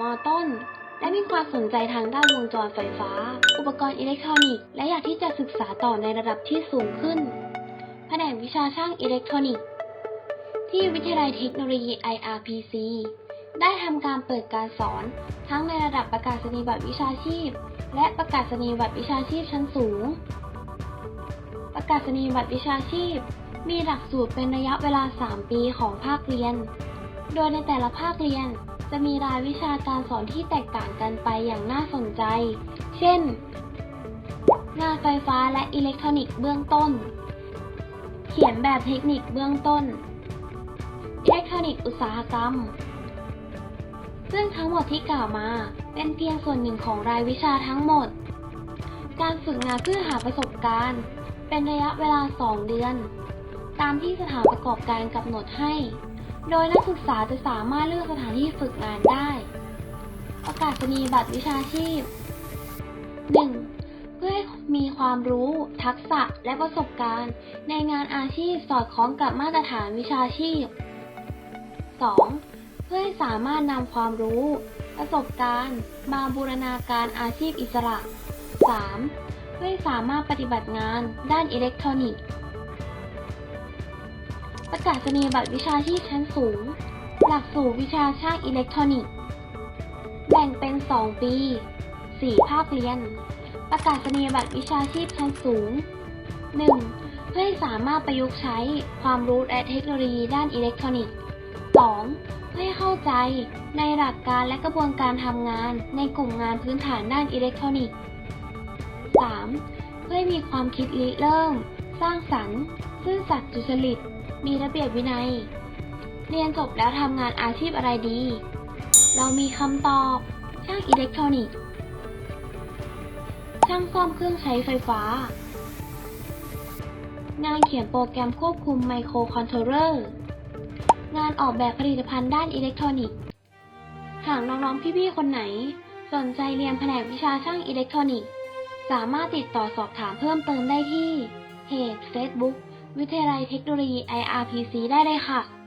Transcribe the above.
มต้น และมีความสนใจทางด้านวงจรไฟฟ้า อุปกรณ์อิเล็กทรอนิกส์ และอยากที่จะศึกษาต่อในระดับที่สูงขึ้น แผนกวิชาช่างอิเล็กทรอนิกส์ ที่วิทยาลัยเทคโนโลยี IRPC ได้ทำการเปิดการสอน ทั้งในระดับประกาศนียบัตรวิชาชีพ และประกาศนียบัตรวิชาชีพชั้นสูง ประกาศนียบัตรวิชาชีพ มีหลักสูตรเป็นระยะเวลา 3 ปีของภาคเรียน โดยในแต่ละภาคเรียน จะมีรายวิชาการสอนที่แตกต่างกันไปอย่างน่าสนใจ เช่น งานไฟฟ้าและอิเล็กทรอนิกส์เบื้องต้น เขียนแบบเทคนิคเบื้องต้น อิเล็กทรอนิกส์อุตสาหกรรม ซึ่งทั้งหมดที่กล่าวมาเป็นเพียงส่วนหนึ่งของรายวิชาทั้งหมด การฝึกงานเพื่อหาประสบการณ์ เป็นระยะเวลา 2 เดือน ตามที่สถานประกอบการกำหนดให้ โดยนักศึกษาจะสามารถเลือกสถานที่ฝึกงานได้ ประกาศนียบัตรวิชาชีพ 1. เพื่อให้มีความรู้ ทักษะ และประสบการณ์ ในงานอาชีพสอดคล้องกับมาตรฐานวิชาชีพ 2. เพื่อให้สามารถนำความรู้ ประสบการณ์ มาบูรณาการอาชีพอิสระ 3. เพื่อให้สามารถปฏิบัติงานด้านอิเล็กทรอนิกส์ ประกาศนียบัตรวิชาชีพชั้นสูง หลักสูตรวิชาช่างอิเล็กทรอนิกส์ แบ่งเป็น 2 ปี 4 ภาคเรียน ประกาศนียบัตรวิชาชีพชั้นสูง 1. เพื่อให้สามารถประยุกต์ใช้ความรู้และเทคโนโลยีด้านอิเล็กทรอนิกส์ 2. เพื่อให้เข้าใจในหลักการและกระบวนการทำงานในกลุ่มงานพื้นฐานด้านอิเล็กทรอนิกส์ 3. เพื่อให้มีความคิดริเริ่ม สร้างสรรค์ ซื่อสัตย์สุจริต มีระเบียบวินัย เรียนจบแล้วทำงานอาชีพอะไรดี เรามีคำตอบ ช่างอิเล็กทรอนิกส์ ช่างซ่อมเครื่องใช้ไฟฟ้า งานเขียนโปรแกรมควบคุมไมโครคอนโทรลเลอร์ งานออกแบบผลิตภัณฑ์ด้านอิเล็กทรอนิกส์ หากน้องๆ พี่ๆ คนไหน สนใจเรียนแผนกวิชาช่างอิเล็กทรอนิกส์ สามารถติดต่อสอบถามเพิ่มเติมได้ที่ Facebook วิทยาลัยเทคโนโลยี IRPC ได้เลยค่ะ